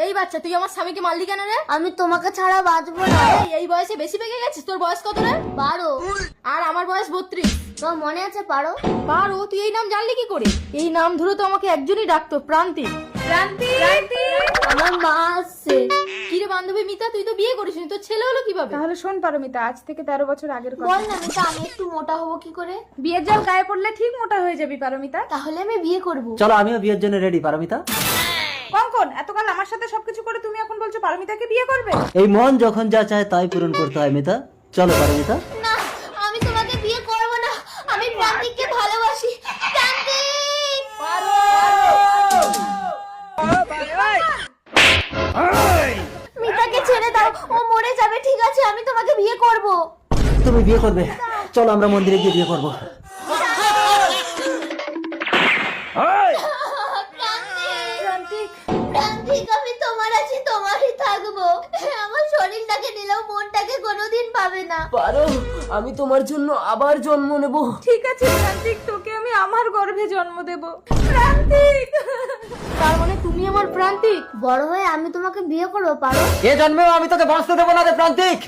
এই বাচ্চা তুই আমার স্বামীকে মারলি কেন রে? আমি তোমাকে ছাড়া বাঁচবো না। এই, এই বয়সে বেশি পেকে গেছিস? তোর বয়স কত রে? পারো আর আমার বয়স বত্রিশ। তোমার মনে আছে পারো পারো তুই এই নাম জানলি কি করে? এই নাম ধরে তো আমাকে একজনই ডাকতো প্রান্তিক আমার মা আসছে কিরে বান্ধবী মিতা তুই তো বিয়ে করিস তোর ছেলে হলো কীভাবে? তাহলে শোন পারমিতা আজ থেকে তেরো বছর আগের কথা। বল না মিতা আমি একটু মোটা হব কি করে? বিয়ের জল গায়ে পড়লে ঠিক মোটা হয়ে যাবি পারমিতা। তাহলে আমি বিয়ে করব। চলো আমিও বিয়ের জন্য রেডি পারমিতা। কঙ্কন এতকাল আমার সাথে সবকিছু করে তুমি এখন বলছো পারমিতাকে বিয়ে করবে? এই মন যখন যা চায় তাই পূরণ করতে হয় মিতা। চলো পারমিতা। না আমি তোমাকে বিয়ে করব না। আমি প্রান্তিককে ভালোবাসি। প্রান্তিক! মিতাকে ছেড়ে দাও ও মরে যাবে ঠিক আছে আমি তোমাকে বিয়ে করব। তুমি বিয়ে করবে। চলো আমরা মন্দিরে গিয়ে বিয়ে করব। পাবে না। পারো আমি তোমার জন্য আবার জন্ম নেব। ঠিক আছে প্রান্তিক তোকে আমি আমার গর্ভে জন্ম দেব। প্রান্তিক তার মানে তুমি আমার প্রান্তিক? বড় হয়ে আমি তোমাকে বিয়ে করব পারো? এ জন্মেও আমি তোকে বাঁচতে দেবো না রে প্রান্তিক?